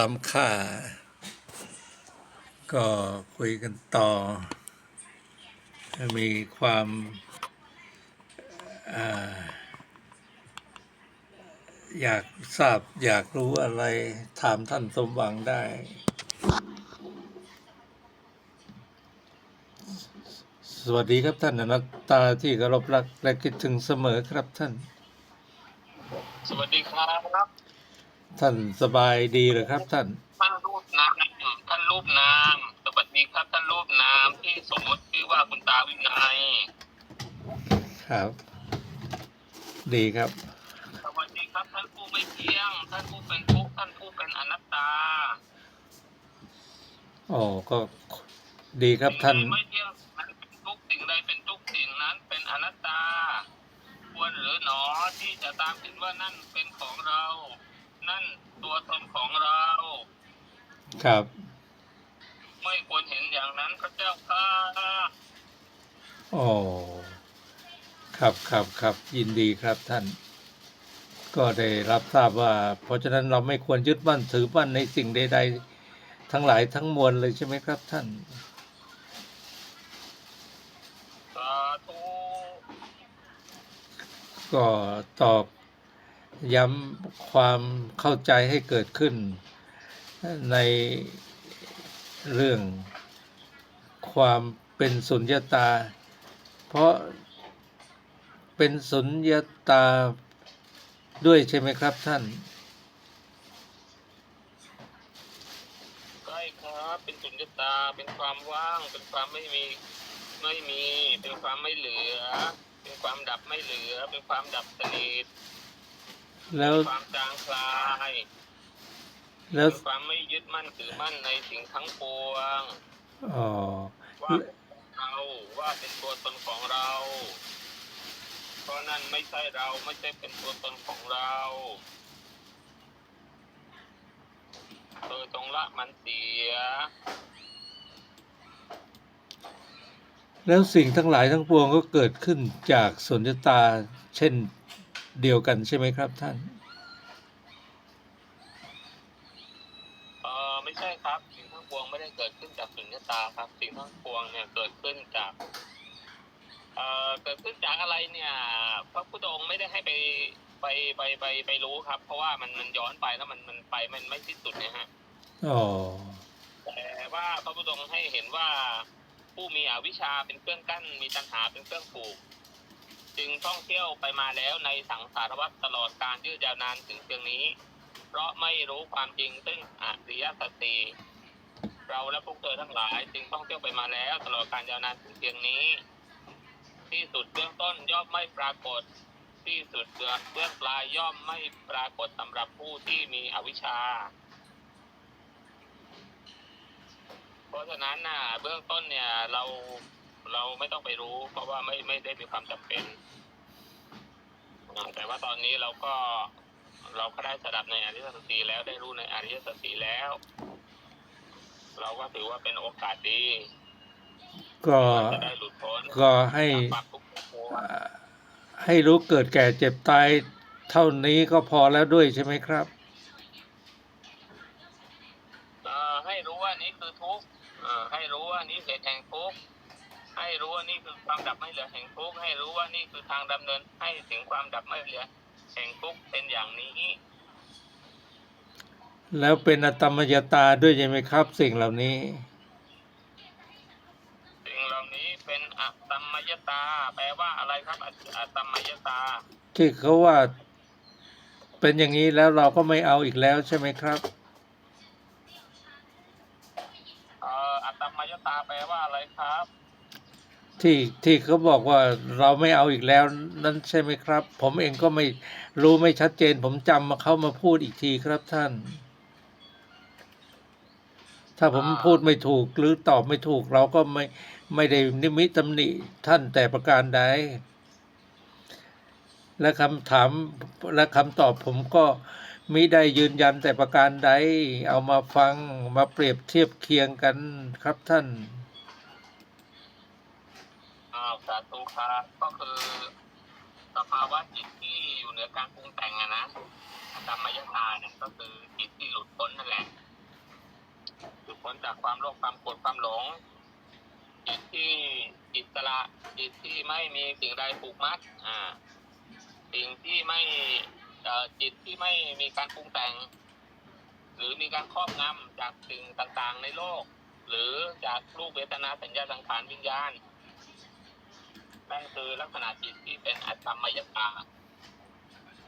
ล้ำค่า ก็คุยกันต่อ มีความอยากทราบอยากรู้อะไร ถามท่านสมหวังได้ สวัสดีครับท่านอนัตตาที่เคารพรักและคิดถึงเสมอครับท่าน สวัสดีครับ ท่านสบายดีหรือครับ ท่าน ท่านรูปนามท่านรูปนามสวัสดีครับท่านรูปนามที่สมมติชื่อว่าคุณตาวินัยครับ ดีครับ สวัสดีครับท่านผู้ไม่เที่ยง ท่านผู้เป็นทุกข์ท่านผู้เป็นอนัตตาอ๋อก็ดีครับท่านสิ่งใดไม่เที่ยงนั้นเป็นทุกข์สิ่งใดเป็นทุกข์สิ่งนั้นเป็นอนัตตา ควรหรือหนอที่จะตามคิดว่านั่นเป็นของเรา นั่นตัวตนของเรา ครับ ไม่ควรเห็นอย่างนั้นพระเจ้าค่ะอ๋อครับครับครับยินดีครับท่าน ก็ได้รับทราบว่า เพราะฉะนั้นเราไม่ควรยึดมั่นถือมั่นในสิ่งใด ๆ ทั้งหลายทั้งมวลเลยใช่ไหมครับท่านสาธุก็ตอบ ย้ำความเข้าใจให้เกิดขึ้น ในเรื่องความเป็นสุญญตา เพราะเป็นสุญญตาด้วยใช่ไหมครับท่านใช่ครับเป็นสุญญตาเป็นความว่าง เป็นความไม่มีไม่มี เป็นความไม่เหลือ เป็นความดับไม่เหลือ เป็นความดับสนิท แล้วเป็นความจางคลายแล้วเป็นความไม่ยึดมั่นถือมั่นในสิ่งทั้งปวงอ๋อว่าเราว่าเป็นตัวตนของเรา เพราะนั่นไม่ใช่เราไม่ใช่เป็นตัวตนของเราเธอจงละมันเสีย แล้วสิ่งทั้งหลายทั้งปวงก็เกิดขึ้นจากสุญญตา เช่น เดียวกันใช่ไหมครับท่านเออไม่ใช่ครับ สิ่งทั้งปวงไม่ได้เกิดขึ้นจากสุญญตาครับ สิ่งทั้งปวงเนี่ยเกิดขึ้นจากเอ่อเกิดขึ้นจากอะไรเนี่ย พระพุทธองค์ไม่ได้ให้ไปไปไปไปไปรู้ครับ เพราะว่ามันมันย้อนไปแล้วมันมันไปมันไม่สิ้นสุดนะฮะอ๋อแต่ว่าพระพุทธองค์ให้เห็นว่าผู้มีอวิชชาเป็นเครื่องกั้นมีตัณหาเป็นเครื่องผูก จึงท่องเที่ยวไปมาแล้วในสังสารวัฏตลอดการยืดยาวนานถึงเพียงนี้ เพราะไม่รู้ความจริงซึ่งอริยสัจสีเราและพวกเธอทั้งหลาย จึงท่องเที่ยวไปมาแล้ว ตลอดการยาวนานถึงเพียงนี้ ที่สุดเบื้องต้นย่อมไม่ปรากฏ ที่สุดเบื้องปลายย่อมไม่ปรากฏสำหรับผู้ที่มีอวิชชา เพราะฉะนั้นน่ะเบื้องต้นเนี่ยเรา เราไม่ต้องไปรู้ เพราะว่าไม่ไม่ได้มีความจำเป็นอ่าแต่ว่าตอนนี้เราก็เราก็ได้สดับในอริยสัจสี่แล้วได้รู้ในอริยสัจสี่แล้ว เราก็ถือว่าเป็นโอกาสดี ก็จะได้หลุดพ้นก็ให้จากความทุกข์ทั้งปวงอ่าให้รู้เกิดแก่เจ็บตายเท่านี้ก็พอแล้วด้วยใช่ไหมครับ เอ่อให้รู้ว่านี้คือทุกข์เอ่อให้รู้ว่านี้เหตุแห่งทุกข์ให้รู้ว่านี่ คือความดับไม่เหลือแห่งทุกข์ให้รู้ว่านี่คือทางดำเนินให้ถึงความดับไม่เหลือแห่งทุกข์เป็นอย่างนี้ แล้วเป็นอตตมยตาด้วยใช่ไหมครับ สิ่งเหล่านี้ สิ่งเหล่านี้เป็นอัตตมยตา แปลว่าอะไรครับอัตอัตตมยตาที่เขาว่า เป็นอย่างนี้แล้วเราก็ไม่เอาอีกแล้วใช่ไหมครับเอ่ออัตตมยตาแปลว่าอะไรครับ ที่ที่เขาบอกว่าเราไม่เอาอีกแล้วนั่นใช่ไหมครับ ผมเองก็ไม่รู้ไม่ชัดเจน ผมจำมาเข้ามาพูดอีกทีครับท่าน ถ้าผมพูดไม่ถูกหรือตอบไม่ถูกเราก็ไม่ไม่ได้นิมิตตำหนิท่านแต่ประการใดและคำถามและคำตอบผมก็มิได้ยืนยันแต่ประการใด เอามาฟังมาเปรียบเทียบเคียงกันครับท่านาธุครับก็คือสภาวะจิตที่อยู่เหนือการปรุงแต่งอะนะธรรมยถาเนี่ยก็คือจิตที่หลุดพ้นนั่นแหละหลุดพ้นจากความโลภความโกรธความหลง จิตที่จิตละจิตที่ไม่มีสิ่งใดผูกมัด อ่า สิ่งที่ไม่จิตที่ไม่มีการปรุงแต่ง หรือมีการครอบงำจากสิ่งต่างๆในโลก หรือจากรูปเวทนาสัญญาสังขารวิญญาณ นั่นคือลักษณะจิตที่เป็นอัตตมยตา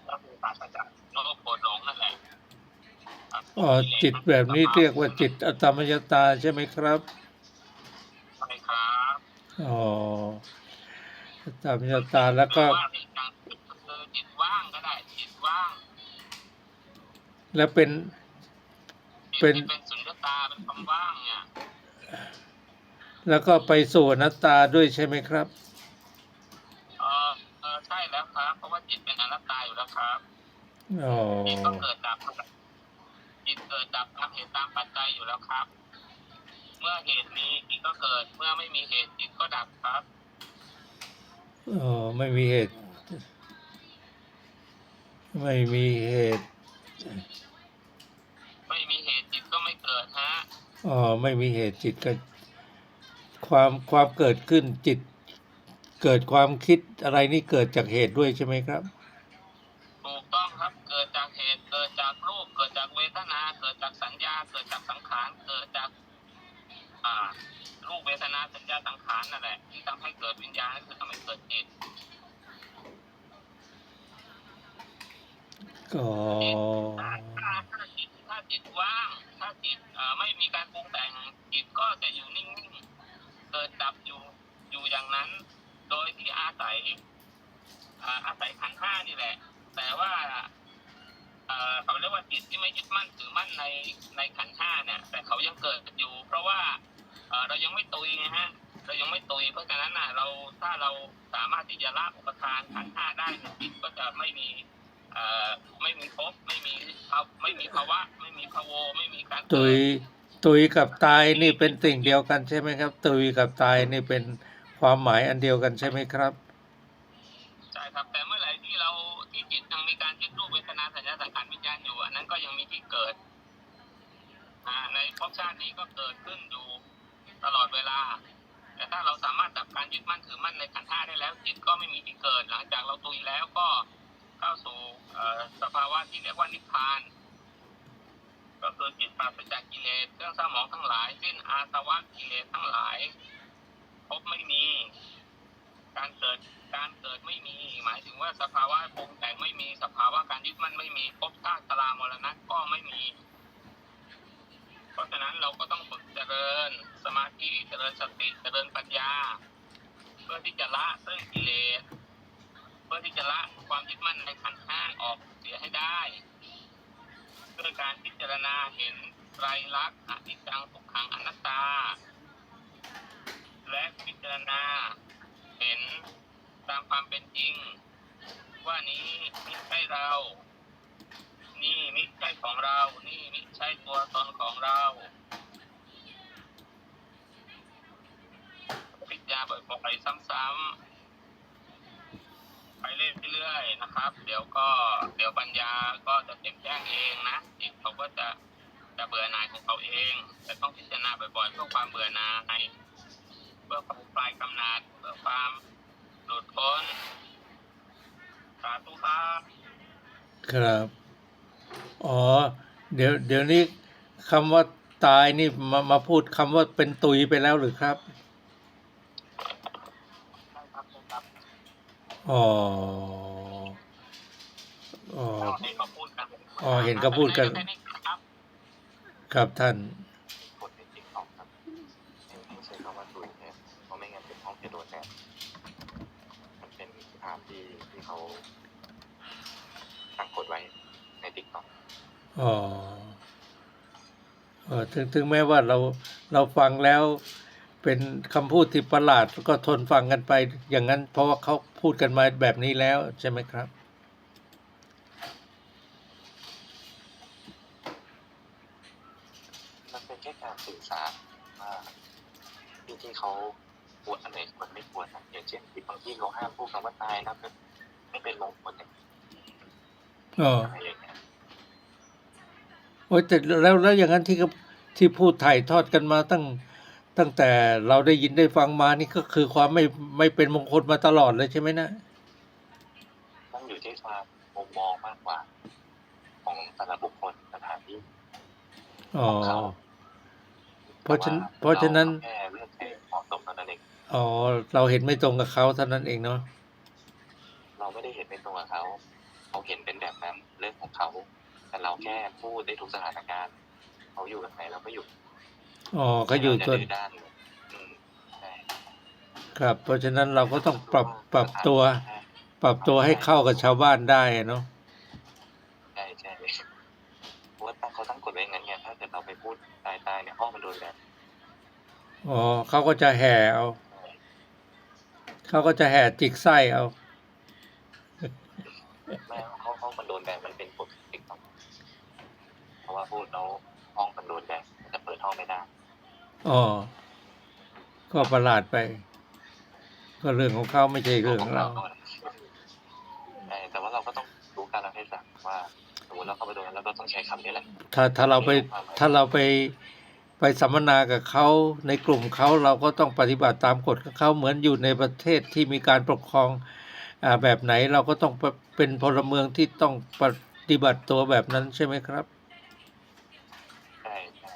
ก็คือปราศจากโลกโกรธหลงนั่นแหละครับอ๋อจิตแบบนี้เรียกว่าจิตอัตตมยตาใช่ไหมครับใช่ครับอ๋ออัตตมยตาแล้วก็หรือว่าอีกอย่างหนึ่งก็คือจิตว่างก็ได้จิตว่าง แล้วเป็นจิตเป็นที่เป็นสุญญตาเป็นความว่างเนี่ยแล้วก็ไปสู่อนัตตาด้วยใช่ไหมครับ เออเออใช่แล้วครับ เพราะว่าจิตเป็นอนัตตาอยู่แล้วครับ อ๋อจิตก็เกิดจากจิตเกิดจากตามเหตุตามปัจจัยอยู่แล้วครับ เมื่อเหตุมีจิตก็เกิด เมื่อไม่มีเหตุจิตก็ดับครับอ๋อไม่มีเหตุ ไม่มีเหตุ ไม่มีเหตุจิตก็ไม่เกิดฮะอ๋อไม่มีเหตุจิตก็ ความความเกิดขึ้นจิต เกิดความคิดอะไรนี่เกิดจากเหตุด้วยใช่ไหมครับ รูปเวทนาสัญญาสังขารนั่นแหละ ที่ทำให้เกิดวิญญาณคือทำให้เกิดจิตก็ถ้าถ้าถ้าจิตถ้าจิตว่าง ถ้าจิตเอ่อไม่มีการปรุงแต่งจิตก็จะอยู่นิ่งๆเกิดดับอยู่อยู่อย่างนั้น โดยที่อาศัยอ่าอาศัยขันธ์ห้านี่แหละ แต่ว่าเอ่อเขาเรียกว่าจิตที่ไม่ยึดมั่นถือมั่นในในขันธ์ห้าเนี่ย แต่เขายังเกิดอยู่ เพราะว่า เอ่อเรายังไม่ตุยไงฮะเรายังไม่ตุยเพราะฉะนั้นน่ะเราถ้าเราสามารถที่จะละอุปทานขันธ์ห้าได้เนี่ยจิตก็จะไม่มีเอ่อไม่มีภพไม่มีภาวไม่มีภาวะ ไม่มีภาวโวไม่มีการเกิดตุยตุยกับตายนี่เป็นสิ่งเดียวกันใช่ไหมครับ ตุยกับตายนี่เป็นความหมายอันเดียวกันใช่ไหมครับใช่ครับแต่เมื่อไหร่ที่เราที่จิตยังมีการยึดรูปเวทนาสัญญาสังขารวิญญาณอยู่อันนั้นก็ยังมีที่เกิดอ่าในภพชาตินี้ก็เกิดขึ้นอยู่ ตลอดเวลา แต่ถ้าเราสามารถดับการยึดมั่นถือมั่นในขันธ์ห้าได้แล้ว จิตก็ไม่มีที่เกิด หลังจากเราตุยแล้วก็เข้าสู่สภาวะที่เรียกว่านิพพาน ก็คือจิตปราศจากกิเลสเครื่องเศร้าหมองทั้งหลายสิ้นอาสวะกิเลสทั้งหลายพบไม่มี การเกิดการเกิดไม่มี หมายถึงว่าสภาวะปรุงแต่งไม่มีสภาวะการยึดมั่นไม่มีภพชาติชรามรณะก็ไม่มี เพราะฉะนั้นเราก็ต้องฝึกเจริญสมาธิเจริญสติเจริญปัญญา เพื่อที่จะละซึ่งกิเลสเพื่อที่จะละความยึดมั่นในขันธ์ห้าออกเสียให้ได้ด้วยการพิจารณาเห็นไตรลักษณ์อนิจจังทุกขังอนัตตา และพิจารณาเห็นตามความเป็นจริง ว่านี้มิใช่เรา นี่มิใช่ของเรา นี่มิใช่ตัวตนของเราพิจารณาบ่อยๆซ้ำๆไปเรื่อยๆนะครับ เดี๋ยวก็เดี๋ยวปัญญาก็จะเต็มแจ้งเองนะจิตเขาก็จะจะเบื่อหน่ายของเขาเอง แต่ต้องพิจารณาบ่อยๆเพื่อความเบื่อหน่ายเพื่อความคลายกำหนัดเพื่อความหลุดพ้นสาธุครับครับ อ๋อ เดี๋ยวเดี๋ยวนี้คำว่าตายนี่มามาพูดคำว่าเป็นตุยไปแล้วหรือครับ ใช่ครับใช่ครับอ๋อ อ๋อเห็นเขาพูดกันอ๋อ เห็นเขาพูดกันแค่นี้ครับครับท่านกฎในติ๊กต็อกครับไม่ไม่ใช้คำว่าตุยแทนเพราะไม่งั้นเป็นห้องเทโดแทนมันเป็นภาพที่ที่เขาตั้งกฎไว้ใน อ๋อเออถึงถึงแม้ว่าเราเราฟังแล้วเป็นคำพูดที่ประหลาดก็ทนฟังกันไป อย่างนั้น เพราะว่าเขาพูดกันมาแบบนี้แล้วใช่ไหมครับ มันเป็นแค่การสื่อสารว่าที่ที่เขาควรอันไหนควรไม่ควรนะอย่างเช่นที่บางที่เขาห้ามพูดคำว่าตายแล้วก็ไม่เป็นมงคลเนี่ยอ๋ออะไรอย่างเงี้ย โอ้ยแต่แล้วแล้วอย่างนั้นที่เขาที่พูดถ่ายทอดกันมาตั้งตั้งแต่เราได้ยินได้ฟังมานี่ก็คือความไม่ไม่เป็นมงคลมาตลอดเลยใช่ไหมนะต้องอยู่ที่ความมุมมองมากกว่า ของแต่ละบุคคลสถานที่อ๋อเพราะฉะนั้นเพราะฉะนั้นแค่เลือกให้เหมาะสมเท่านั้นเองอ๋อเราเห็นไม่ตรงกับเขาเท่านั้นเองเนาะเราไม่ได้เห็นเป็นตัวกับเขา เขาเห็นเป็นแบบนั้นเรื่องของเขา แต่เราแค่พูดได้ทุกสถานการณ์เขาอยู่กับไหนเราก็อยู่อ๋อเขาอยู่เราตัวจะดื้อด้านอืมใช่ครับ เพราะฉะนั้นเราก็ต้องปรับปรับตัว ปรับตัวให้เข้ากับชาวบ้านได้เนาะใช่ใช่เพราะว่าตั้งเขาตั้งกฎไว้อย่างนั้นไงถ้าเกิดเราไปพูดตายตายๆเนี่ยห้องมันโดนแบบอ๋อเขาก็จะแห่เอาเขาก็จะแห่จิกไส้เอาไม่ห้องห้องมันโดนแบบมันเป็นกฎติ๊กต็อกเพราะ ว่าพูดแล้วห้องมันโดนแบบมันจะเปิดห้องไม่ได้อ๋อก็ประหลาดไป ก็เรื่องของเขาไม่ใช่เรื่องของเราใช่แต่ว่าเราก็ต้องรู้การละเทศะว่าสมมติเราเข้าไปโดนเราก็ต้องใช้คำนี้แหละถ้าถ้าเราไปถ้าเราไปไปสัมมนากับเขาในกลุ่มเขาเราก็ต้องปฏิบัติตามกฎของเขาเหมือนอยู่ในประเทศที่มีการปกครองอ่าแบบไหนเราก็ต้องเป็นพลเมืองที่ต้องปฏิบัติตัวแบบนั้นใช่ไหมครับ ใช่ใช่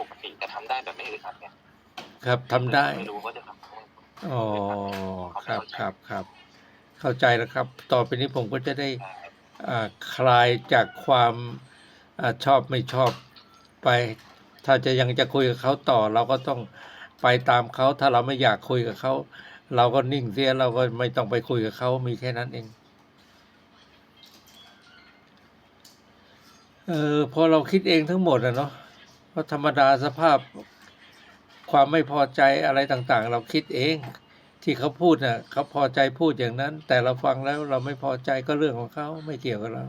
ปกติจะทำได้แบบไม่อึดอัดเนี่ย ครับทำได้ ไม่รู้ว่าจะทำได้ อ๋อครับครับครับ เข้าใจแล้วครับ ต่อไปนี้ผมก็จะได้ใช่อ่าคลายจากความอาชอบไม่ชอบไป ถ้าจะยังจะคุยกับเขาต่อ เราก็ต้องไปตามเขาถ้าเราไม่อยากคุยกับเขาเราก็นิ่งเสียเราก็ไม่ต้องไปคุยกับเขามีแค่นั้นเอง เออพอเราคิดเองทั้งหมดอะเนาะเพราะธรรมดาสภาพ ความไม่พอใจอะไรต่างๆ เราคิดเอง ที่เขาพูดน่ะเขาพอใจพูดอย่างนั้น แต่เราฟังแล้วเราไม่พอใจก็เรื่องของเขาไม่เกี่ยวกับเรา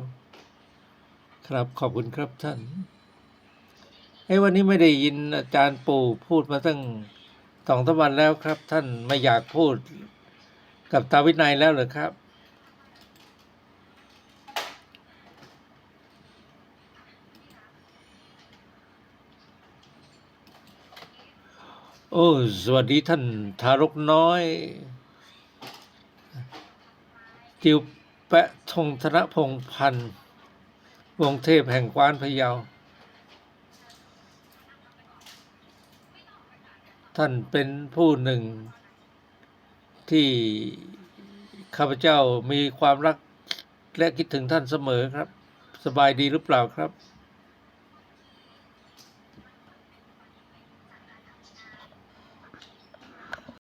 ครับขอบคุณครับท่านเอ้วันนี้ไม่ได้ยินอาจารย์ปู่พูดมาตั้งสองสามวันแล้วครับ ท่านไม่อยากพูดกับตาวินัยแล้วเหรอครับ โอ้สวัสดีท่านทารกน้อย จิวแปะทงธนพงพันธ์วงเทพแห่งกวานพะเยา ท่านเป็นผู้หนึ่ง ที่ข้าพเจ้ามีความรักและคิดถึงท่านเสมอครับ สบายดีหรือเปล่าครับ